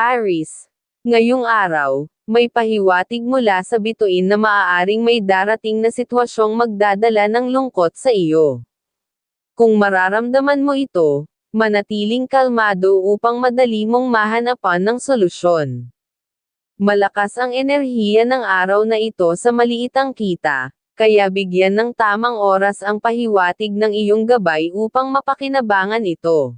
Aris, ngayong araw, may pahiwatig mula sa bituin na maaaring may darating na sitwasyong magdadala ng lungkot sa iyo. Kung mararamdaman mo ito, manatiling kalmado upang madali mong mahanapan ng solusyon. Malakas ang enerhiya ng araw na ito sa maliitang kita, kaya bigyan ng tamang oras ang pahiwatig ng iyong gabay upang mapakinabangan ito.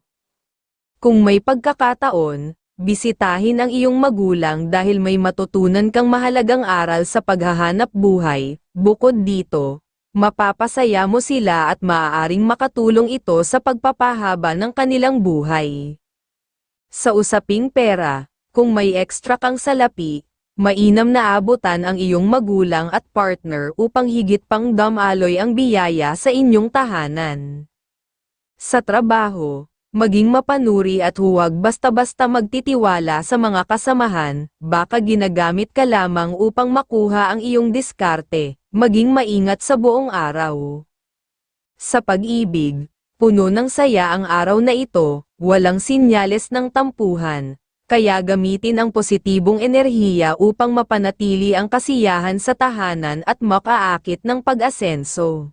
Kung may pagkakataon, bisitahin ang iyong magulang dahil may matutunan kang mahalagang aral sa paghahanap buhay. Bukod dito, mapapasaya mo sila at maaaring makatulong ito sa pagpapahaba ng kanilang buhay. Sa usaping pera, kung may extra kang salapi, mainam na abutan ang iyong magulang at partner upang higit pang damaloy ang biyaya sa inyong tahanan. Sa trabaho, maging mapanuri at huwag basta-basta magtitiwala sa mga kasamahan, baka ginagamit ka lamang upang makuha ang iyong diskarte, maging maingat sa buong araw. Sa pag-ibig, puno ng saya ang araw na ito, walang sinyales ng tampuhan, kaya gamitin ang positibong enerhiya upang mapanatili ang kasiyahan sa tahanan at makaakit ng pag-asenso.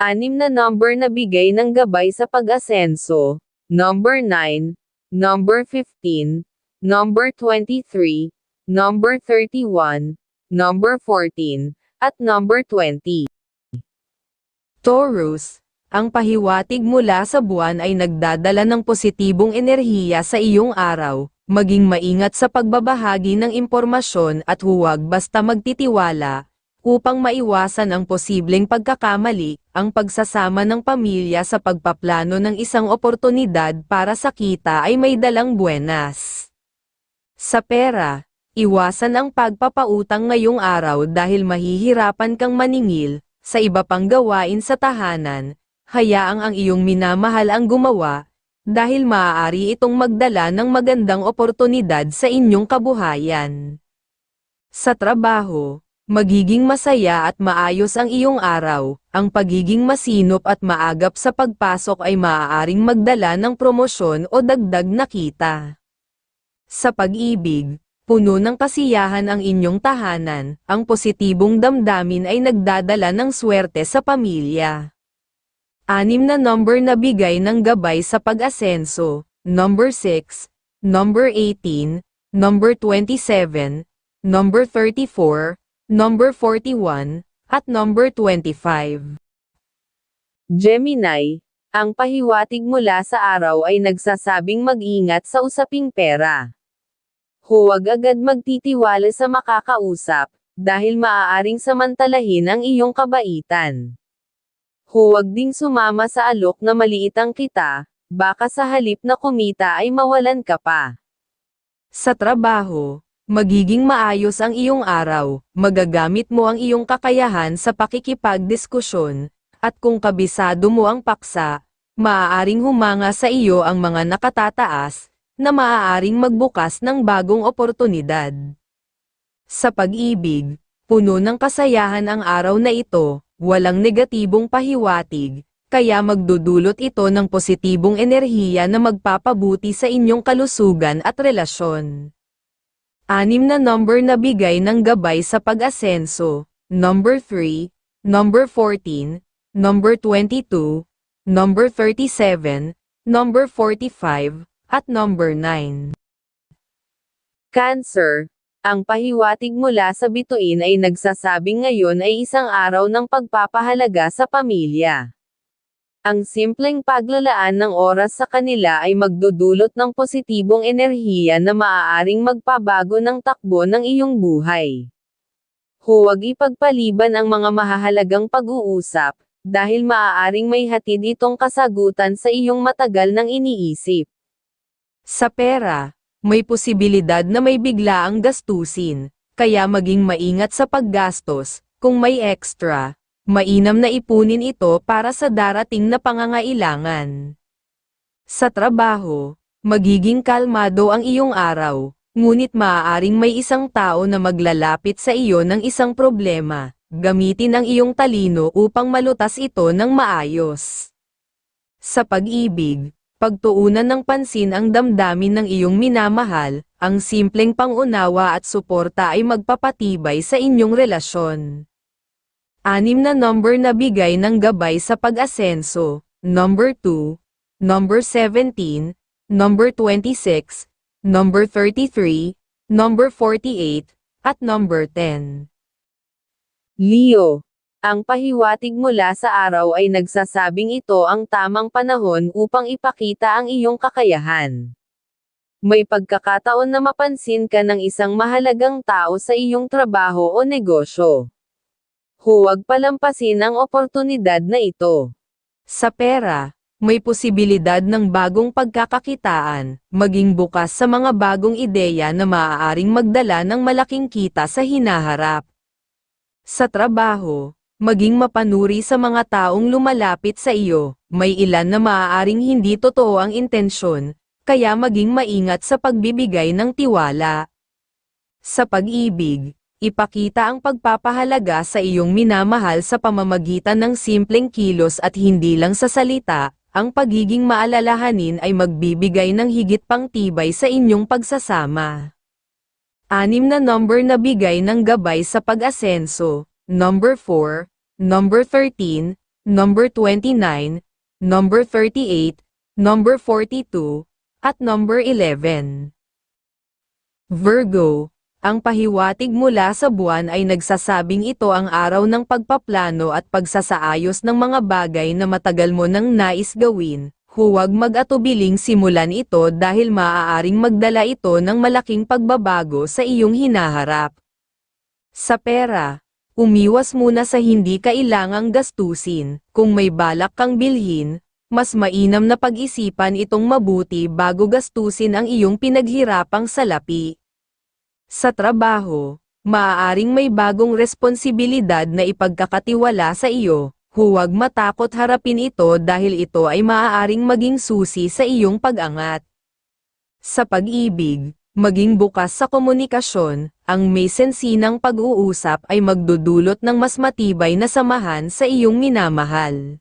Anim na number na bigay ng gabay sa pag-asenso, number 9, number 15, number 23, number 31, number 14, at number 20. Taurus, ang pahiwatig mula sa buwan ay nagdadala ng positibong enerhiya sa iyong araw, maging maingat sa pagbabahagi ng impormasyon at huwag basta magtitiwala, upang maiwasan ang posibleng pagkakamali, ang pagsasama ng pamilya sa pagpaplano ng isang oportunidad para sa kita ay may dalang buenas. Sa pera, iwasan ang pagpapautang ngayong araw dahil mahihirapan kang maningil, sa iba pang gawain sa tahanan, hayaang ang iyong minamahal ang gumawa, dahil maaari itong magdala ng magandang oportunidad sa inyong kabuhayan. Sa trabaho, magiging masaya at maayos ang iyong araw, ang pagiging masinop at maagap sa pagpasok ay maaaring magdala ng promosyon o dagdag na kita. Sa pag-ibig, puno ng kasiyahan ang inyong tahanan, ang positibong damdamin ay nagdadala ng swerte sa pamilya. Anim na number na bigay ng gabay sa pag-asenso, number 6, number 18, number 27, number 34, number 41, at number 25. Gemini, ang pahiwatig mula sa araw ay nagsasabing mag-ingat sa usaping pera. Huwag agad magtitiwala sa makakausap, dahil maaaring samantalahin ang iyong kabaitan. Huwag ding sumama sa alok na maliit ang kita, baka sa halip na kumita ay mawalan ka pa. Sa trabaho, magiging maayos ang iyong araw, magagamit mo ang iyong kakayahan sa pakikipagdiskusyon, at kung kabisado mo ang paksa, maaaring humanga sa iyo ang mga nakatataas, na maaaring magbukas ng bagong oportunidad. Sa pag-ibig, puno ng kasayahan ang araw na ito, walang negatibong pahiwatig, kaya magdudulot ito ng positibong enerhiya na magpapabuti sa inyong kalusugan at relasyon. Anim na number na bigay ng gabay sa pag-asenso, number 3, number 14, number 22, number 37, number 45, at number 9. Cancer, ang pahiwatig mula sa bituin ay nagsasabing ngayon ay isang araw ng pagpapahalaga sa pamilya. Ang simpleng paglalaan ng oras sa kanila ay magdudulot ng positibong enerhiya na maaaring magpabago ng takbo ng iyong buhay. Huwag ipagpaliban ang mga mahahalagang pag-uusap, dahil maaaring may hatid itong kasagutan sa iyong matagal nang iniisip. Sa pera, may posibilidad na may bigla ang gastusin, kaya maging maingat sa paggastos, kung may extra, mainam na ipunin ito para sa darating na pangangailangan. Sa trabaho, magiging kalmado ang iyong araw, ngunit maaaring may isang tao na maglalapit sa iyo ng isang problema, gamitin ang iyong talino upang malutas ito ng maayos. Sa pag-ibig, pagtuunan ng pansin ang damdamin ng iyong minamahal, ang simpleng pangunawa at suporta ay magpapatibay sa inyong relasyon. Anim na number na bigay ng gabay sa pag-asenso, number 2, number 17, number 26, number 33, number 48, at number 10. Leo. Ang pahiwatig mula sa araw ay nagsasabing ito ang tamang panahon upang ipakita ang iyong kakayahan. May pagkakataon na mapansin ka ng isang mahalagang tao sa iyong trabaho o negosyo. Huwag palampasin ang oportunidad na ito. Sa pera, may posibilidad ng bagong pagkakakitaan, maging bukas sa mga bagong ideya na maaaring magdala ng malaking kita sa hinaharap. Sa trabaho, maging mapanuri sa mga taong lumalapit sa iyo, may ilan na maaaring hindi totoo ang intensyon, kaya maging maingat sa pagbibigay ng tiwala. Sa pag-ibig, ipakita ang pagpapahalaga sa iyong minamahal sa pamamagitan ng simpleng kilos at hindi lang sa salita, ang pagiging maalalahanin ay magbibigay ng higit pang tibay sa inyong pagsasama. Anim na number na bigay ng gabay sa pag-asenso, number 4, number 13, number 29, number 38, number 42, at number 11. Virgo, ang pahiwatig mula sa buwan ay nagsasabing ito ang araw ng pagpaplano at pagsasaayos ng mga bagay na matagal mo nang nais gawin. Huwag mag-atubiling simulan ito dahil maaaring magdala ito ng malaking pagbabago sa iyong hinaharap. Sa pera, umiwas muna sa hindi kailangang gastusin. Kung may balak kang bilhin, mas mainam na pag-isipan itong mabuti bago gastusin ang iyong pinaghirapang salapi. Sa trabaho, maaaring may bagong responsibilidad na ipagkakatiwala sa iyo, huwag matakot harapin ito dahil ito ay maaaring maging susi sa iyong pag-angat. Sa pag-ibig, maging bukas sa komunikasyon, ang may sensinang pag-uusap ay magdudulot ng mas matibay na samahan sa iyong minamahal.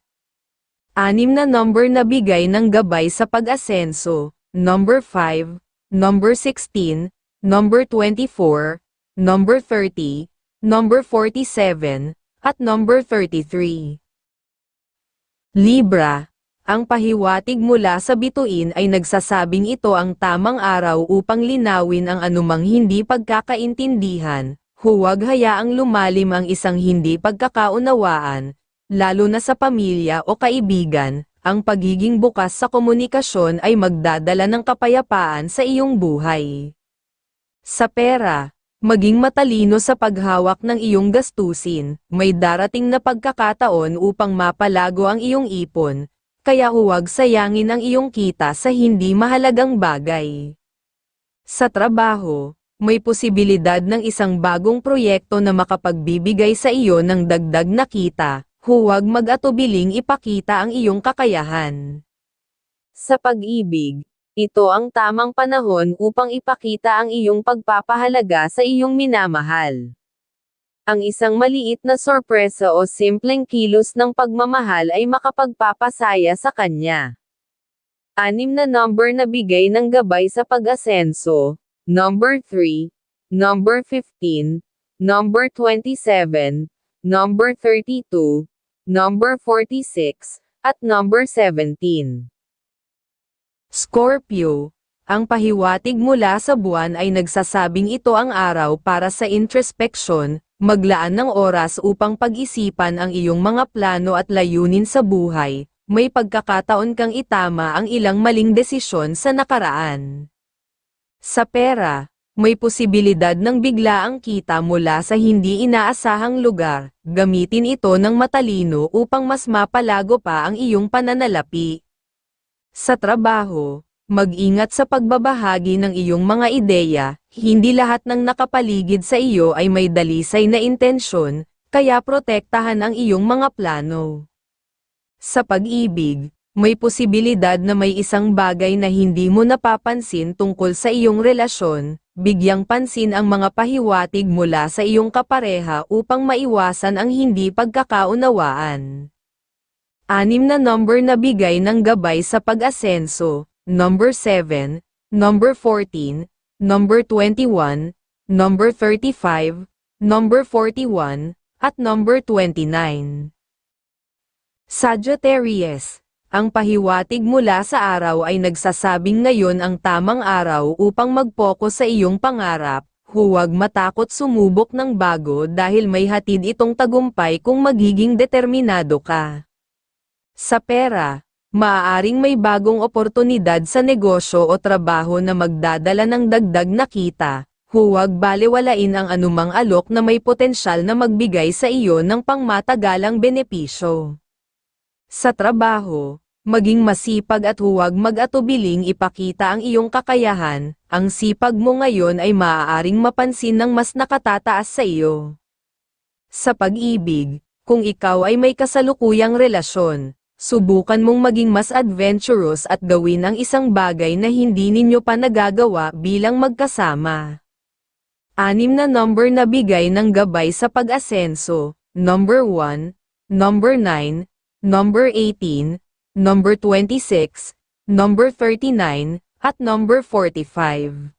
Anim na number na bigay ng gabay sa pag-asenso, number 5, number 16, number 24, number 30, number 47, at number 33. Libra, ang pahiwatig mula sa bituin ay nagsasabing ito ang tamang araw upang linawin ang anumang hindi pagkakaintindihan, huwag hayaang lumalim ang isang hindi pagkakaunawaan, lalo na sa pamilya o kaibigan, ang pagiging bukas sa komunikasyon ay magdadala ng kapayapaan sa iyong buhay. Sa pera, maging matalino sa paghawak ng iyong gastusin, may darating na pagkakataon upang mapalago ang iyong ipon, kaya huwag sayangin ang iyong kita sa hindi mahalagang bagay. Sa trabaho, may posibilidad ng isang bagong proyekto na makapagbibigay sa iyo ng dagdag na kita, huwag mag-atubiling ipakita ang iyong kakayahan. Sa pag-ibig, ito ang tamang panahon upang ipakita ang iyong pagpapahalaga sa iyong minamahal. Ang isang maliit na sorpresa o simpleng kilos ng pagmamahal ay makapagpapasaya sa kanya. Anim na number na bigay ng gabay sa pag-asenso, number 3, number 15, number 27, number 32, number 46, at number 17. Scorpio, ang pahiwatig mula sa buwan ay nagsasabing ito ang araw para sa introspection, maglaan ng oras upang pag-isipan ang iyong mga plano at layunin sa buhay, may pagkakataon kang itama ang ilang maling desisyon sa nakaraan. Sa pera, may posibilidad ng biglaang kita mula sa hindi inaasahang lugar, gamitin ito ng matalino upang mas mapalago pa ang iyong pananalapi. Sa trabaho, mag-ingat sa pagbabahagi ng iyong mga ideya, hindi lahat ng nakapaligid sa iyo ay may dalisay na intensyon, kaya protektahan ang iyong mga plano. Sa pag-ibig, may posibilidad na may isang bagay na hindi mo napapansin tungkol sa iyong relasyon, bigyang pansin ang mga pahiwatig mula sa iyong kapareha upang maiwasan ang hindi pagkakaunawaan. Anim na number na bigay ng gabay sa pag-asenso, number 7, number 14, number 21, number 35, number 41, at number 29. Sagittarius, ang pahiwatig mula sa araw ay nagsasabing ngayon ang tamang araw upang mag-focus sa iyong pangarap, huwag matakot sumubok ng bago dahil may hatid itong tagumpay kung magiging determinado ka. Sa pera, maaaring may bagong oportunidad sa negosyo o trabaho na magdadala ng dagdag na kita, huwag baliwalain ang anumang alok na may potensyal na magbigay sa iyo ng pangmatagalang benepisyo. Sa trabaho, maging masipag at huwag mag-atubiling ipakita ang iyong kakayahan, ang sipag mo ngayon ay maaaring mapansin ng mas nakatataas sa iyo. Sa pag-ibig, kung ikaw ay may kasalukuyang relasyon, subukan mong maging mas adventurous at gawin ang isang bagay na hindi ninyo pa nagagawa bilang magkasama. Anim na number na bigay ng gabay sa pag-asenso, number 1, number 9, number 18, number 26, number 39, at number 45.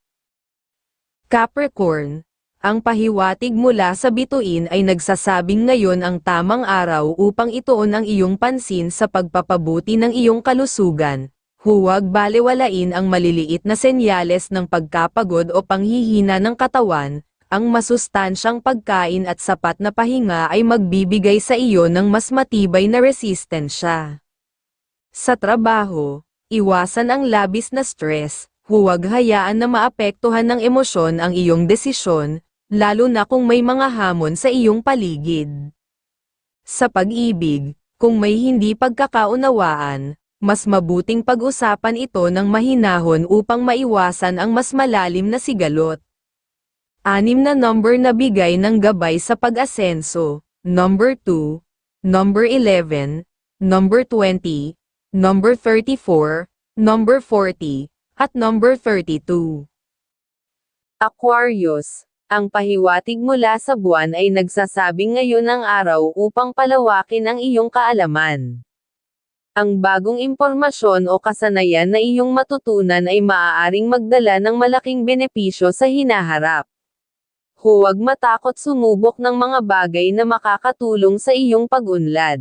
Capricorn, ang pahiwatig mula sa bituin ay nagsasabing ngayon ang tamang araw upang ituon ang iyong pansin sa pagpapabuti ng iyong kalusugan. Huwag balewalain ang maliliit na senyales ng pagkapagod o panghihina ng katawan, ang masustansyang pagkain at sapat na pahinga ay magbibigay sa iyo ng mas matibay na resistensya. Sa trabaho, iwasan ang labis na stress, huwag hayaan na maapektuhan ng emosyon ang iyong desisyon, lalo na kung may mga hamon sa iyong paligid. Sa pag-ibig, kung may hindi pagkakaunawaan, mas mabuting pag-usapan ito ng mahinahon upang maiwasan ang mas malalim na sigalot. Anim na number na bigay ng gabay sa pag-asenso, number 2, number 11, number 20, number 34, number 40, at number 32. Aquarius, ang pahiwatig mula sa buwan ay nagsasabing ngayon ang araw upang palawakin ang iyong kaalaman. Ang bagong impormasyon o kasanayan na iyong matutunan ay maaaring magdala ng malaking benepisyo sa hinaharap. Huwag matakot sumubok ng mga bagay na makakatulong sa iyong pag-unlad.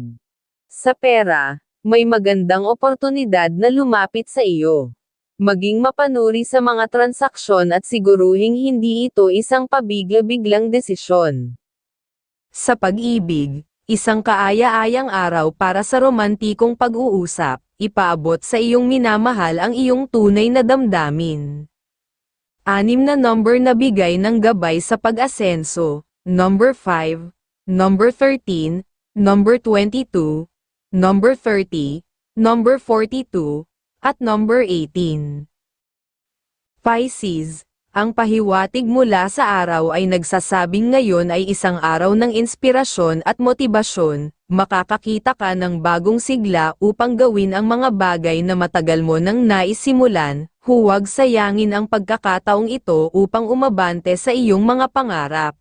Sa pera, may magandang oportunidad na lumapit sa iyo. Maging mapanuri sa mga transaksyon at siguruhing hindi ito isang pabigla-biglang desisyon. Sa pag-ibig, isang kaaya-ayang araw para sa romantikong pag-uusap, ipaabot sa iyong minamahal ang iyong tunay na damdamin. Anim na number na bigay ng gabay sa pag-asenso, number 5, number 13, number 22, number 30, number 42, at number 18. Pisces, ang pahiwatig mula sa araw ay nagsasabing ngayon ay isang araw ng inspirasyon at motibasyon, makakakita ka ng bagong sigla upang gawin ang mga bagay na matagal mo nang naisimulan, huwag sayangin ang pagkakataong ito upang umabante sa iyong mga pangarap.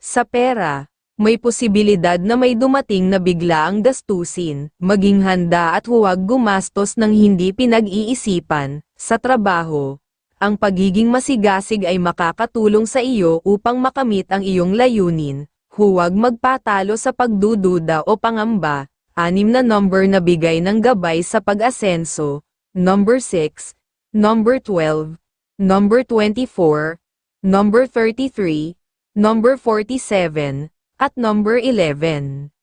Sa pera, may posibilidad na may dumating na bigla ang gastusin, maging handa at huwag gumastos ng hindi pinag-iisipan, sa trabaho, ang pagiging masigasig ay makakatulong sa iyo upang makamit ang iyong layunin. Huwag magpatalo sa pagdududa o pangamba. Anim na number na bigay ng gabay sa pag-asenso. Number 6, number 12, number 24, number 33, number 47, at number 11.